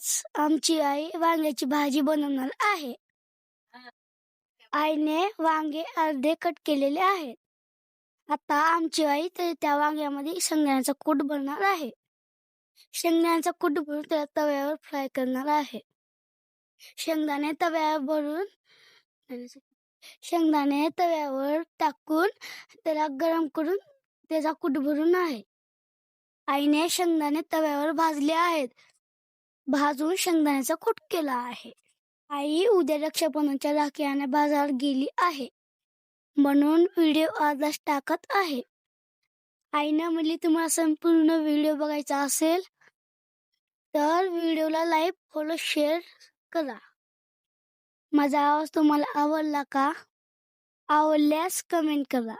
आज आमची आई वांग्याची भाजी बनवणार आहे. आईने वांगे अर्धे कट केलेले आहेत. आता आमची आई ते त्या वांग्यामध्ये शेंगदाण्याचा कूट बनणार आहे. शेंगदाण्याचा कूट भरून त्या तव्यावर फ्राय करणार आहे. शेंगदाणे तव्यावर भरून शेंगदाणे तव्यावर टाकून त्याला गरम करून त्याचा कूट भरून आहे. आईने शेंगदाणे तव्यावर भाजले आहेत. भाजून शेंगदाण्याचा कूट केला आहे. आई उद्या रक्षाबंधनच्या राखीने बाजारात गेली आहे. म्हणून व्हिडिओ आजच टाकत आहे. आईनं म्हणली तुम्हाला संपूर्ण व्हिडिओ बघायचा असेल तर व्हिडिओला लाईक फॉलो शेअर करा. माझा आवाज तुम्हाला आवडला का? आवडल्यास कमेंट करा.